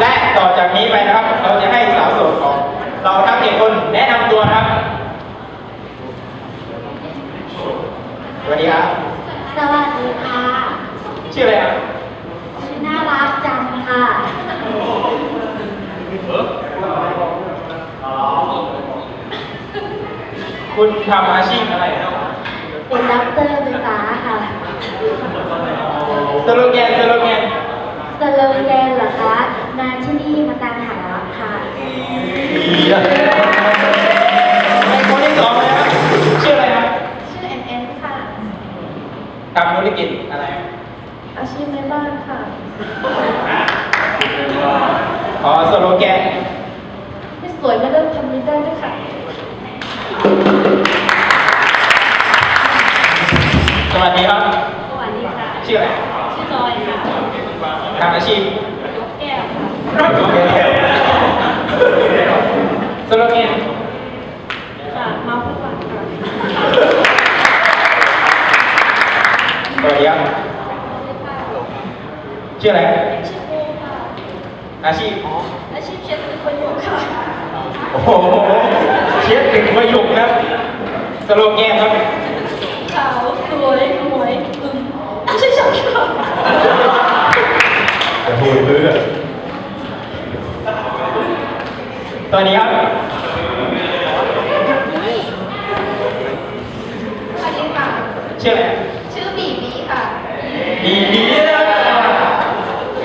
และต่อจากนี้ไปนะครับ เราจะให้สาวโสดของเราทั้งเจ็ดคนแนะนำตัวนะครับสวัสดีครับ สวัสดีค่ะ ชื่ออะไรครับชื่อน่ารักจังค่ะ คุณทำอาชีพอะไรครับเป็นด็อกเตอร์ไฟฟ้าค่ะ สโลแกนสโลแกนสโลแกนเหรอคะ มาที่นี่มาตามหารักค่ะในคนที่สองนะครับชื่ออะไรครับชื่อแอนแอนค่ะทำธุรกิจอะไรครับอาชีพแม่บ้านค่ะขอสโลแกนไม่สวยไม่เลิกทำนี้ได้ด้วยค่ะ สวัสดีครับ สวัสดีค่ะ ชื่ออะไรชื่อจอยค่ะทำอาชีพแก้วค่ะ สโลแกนค่ะมาพูดก่อนค่ะสวัสดีครับชื่ออะไรครับชื่อโบค่ะอาชีพ อาชีพเชฟเป็นคนอยู่ค่ะโอ้โห เชฟถึงประโยคนะสโลแกนครับ ขาวสวยหมวยอึมไม่ใช่ชาวค่ะโอ้โหเลือด ตัวนี้ครับ สวัสดีค่ะ ชื่ออะไร ชื่อบีบีค่ะ ดีดีนะครับ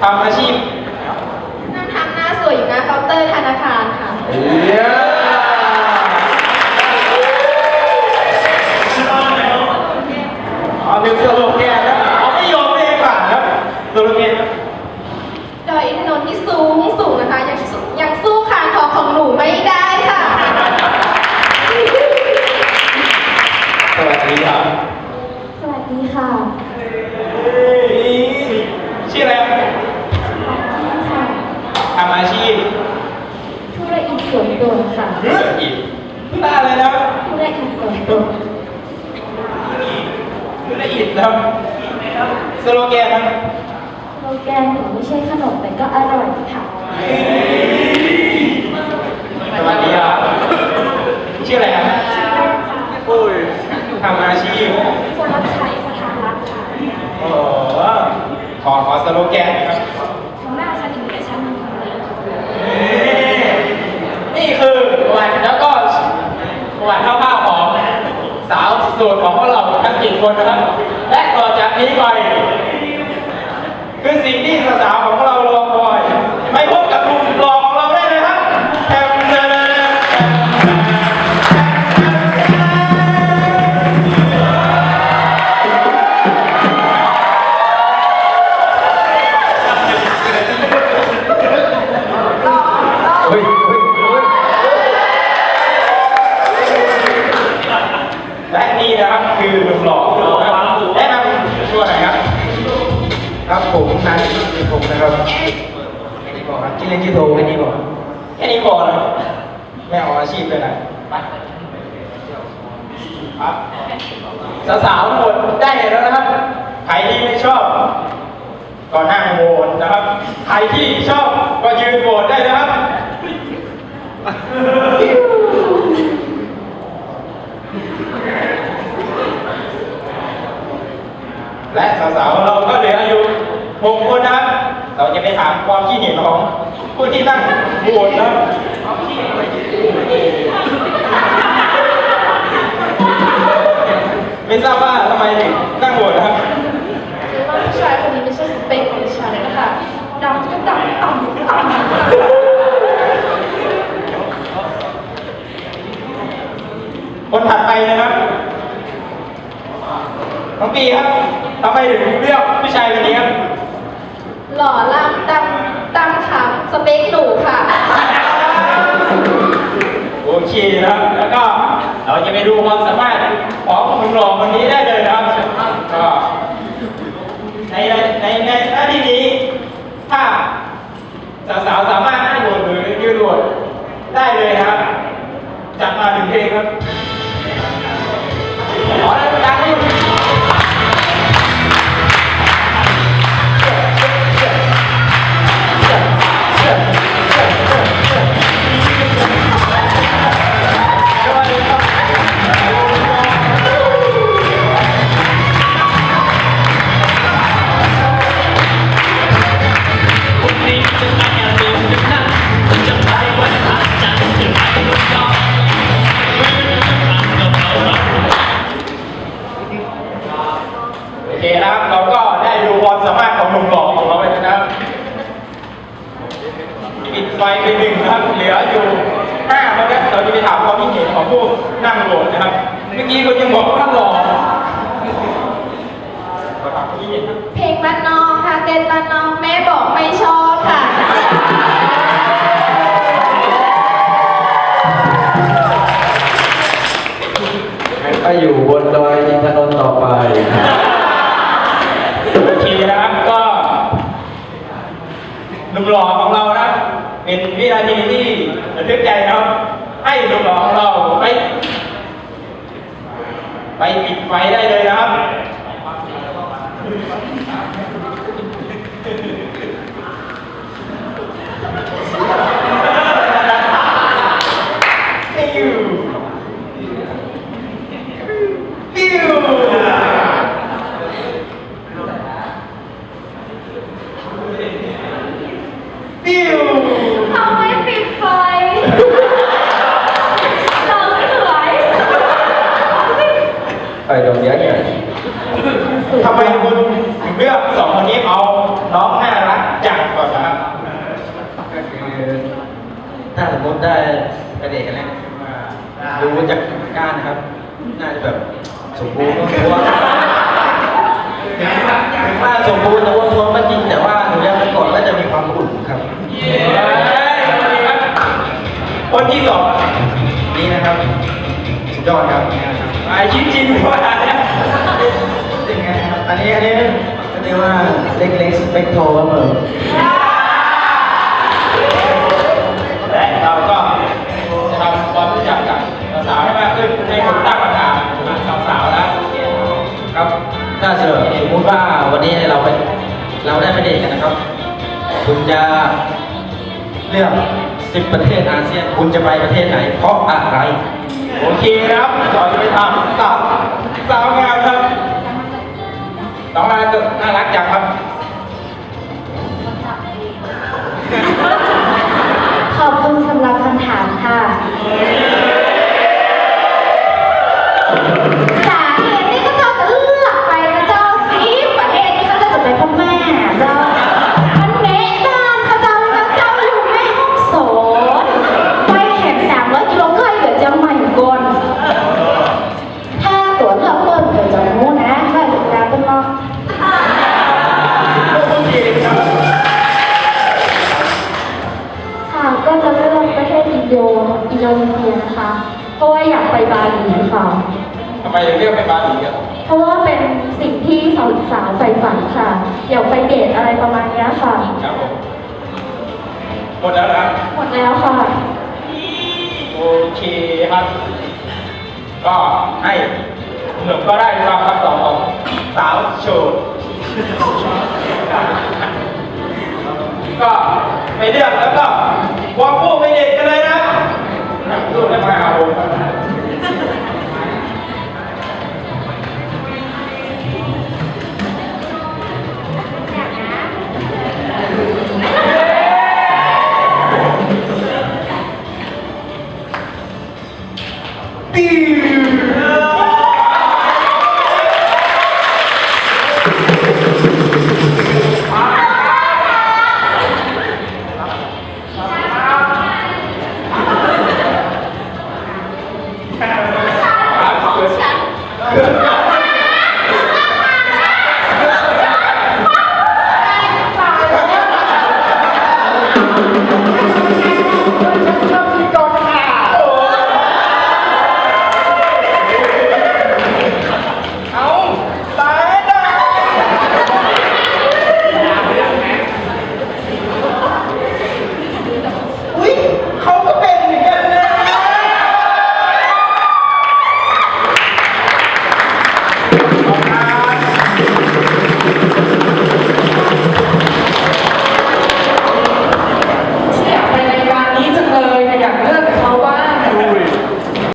ทำอาชีพ นั่งทำหน้าสวยอยู่หน้าเคาน์เตอร์ธนาคารค่ะ เยี่ยอ๋อหนึ่งสโลแกนนะเอาไม่ยอมไม่ให้ผ่านครับสโลแกนครับ ดอยอินทนนท์ที่สูงสูงนะคะ ยังสู้ยังสู้คานทองของหนูไม่ได้ค่ะ สวัสดีครับ สวัสดีค่ะ ชื่ออะไรครับ ค่ะ ทำอาชีพธุรกิจสวนโดนค่ะธุรกิจธุระอะไรนะครับธุรกิจสวนโดนธุรกิจนะครับสโลแกนครับโลแกนหนูไม่ใช่ขนมแต่ก็อร่อยค่ะสวัสดีครับชื่ออะไรครับโอ้ยทำอาชีพคนรับใช้ประธานรัฐค่ะโอ้โหขอขอสโลแกนหนะครับ ของหน้าชั้นหนึ่งกับชั้นหนึ่งเลย นี่คือประวัติแล้วก็ ประวัติคร่าวๆของสาวสวยของพวกเราทั้งกี่คนนะครับ และต่อจากนี้ไปคือสิ่งที่สาว งการที่ผมนะครับไม่ได้บอกครับที่เล่นที่โทรไม่ได้บอกแค่นี้บอกนะไม่เอาอาชีพเลยนะไปสาวๆหมดได้เห็นแล้วนะครับใครที่ไม่ชอบก็นั่งโหวตนะครับ ใครที่ชอบก็ยืนโหวตได้นะครับ และสาวๆเราก็เหลือ หกคนนะครับ เราจะไปถามความคิดเห็นของผู้ที่นั่งโหวตนะครับไม่ทราบว่าทำไมถึงนั่งโหวตนะครับคือว่าผู้ชายคนนี้ไม่ใช่สเปคของดิฉันเลยนะคะดำก็ดำต่ำต่ำคนถัดไปนะครับน้องปีครับทำไมถึงเลือกผู้ชายคนนี้ครับ หล่อล่ำดำดำขาสเปคหนูค่ะ โอเคนะครับ แล้วก็เราจะไปดูความสามารถของหนุ่มหล่อคนนี้ได้เลยนะครับก็ในในในหน้าที่นี้ ถ้าสาวๆสามารถนั่งโหวตหรือยืนโหวตได้เลยครับ จัดมาหนึ่งเพลงครับขอแล้วดังนิด นั่งโหวตนะครับ เมื่อกี้คุณยังบอกว่าหล่อขอถามความคิดเห็นครับเพลงบ้านนอกค่ะเต้นบ้านนอกแม่บอกไม่ชอบค่ะก็อยู่บนดอยอินทนนท์ต่อไปโอเคนะครับก็หนุ่มหล่อของเรานะ เป็นวินาทีที่ระทึกใจนะครับ ให้หนุ่มหล่อของเราไป ไปปิดไฟได้เลยนะครับ ปิ้วปิ้วปิ้ว ทำไมปิดไฟเราสวย ไปดงเยอะเนี่ย ทำไมคุณถึงเลือกสองคนนี้เอาน้องน่ารักจังก่อนนะครับ ก็คือถ้าสมมติ ได้ไปเด็กกันแล้วดูจากก้านนะครับ น่าจะแบบสมบูรณ์ท้วนถึงถึงว่าสมบูรณ์แต่ว่าท้วนก็จริงแต่ว่าหนูยังไปก่อนก็จะมีความอุ่นครับคนที่สองนี่นะครับสุดยอดครับไอชิ้นจริงว่าเนี่ยเป็นไงครับอันนี้อันนี้ก็เรียกว่าเล็กๆสเปกโทรครับผมแถ้าเกิดสมมติว่าวันนี้เราไปเราได้ไปเดทกันนะครับ คุณจะเลือกสิบประเทศอาเซียน คุณจะไปประเทศไหน เพราะอะไร โอเคนะครับเราจะไปทำสาวสาวงามครับน้องน่ารักน่ารักจังครับ ขอบคุณสำหรับคำถามค่ะ ค่ะ ทำไมถึงเลือกไปบาหลีครับเพราะว่าเป็นสิ่งที่สาวสาวใฝ่ฝันค่ะ อยากไปเดทอะไรประมาณเนี้ยค่ะ ครับผมหมดแล้วนะครับหมดแล้วค่ะ โอเคครับ ก็ให้หนุ่มก็ได้ฟังคำตอบของสาวโฉดก็ไปเลือกแล้วก็วางคู่ไปเด็กกันเลยนะรูปแล้วมาเอา ของฉัน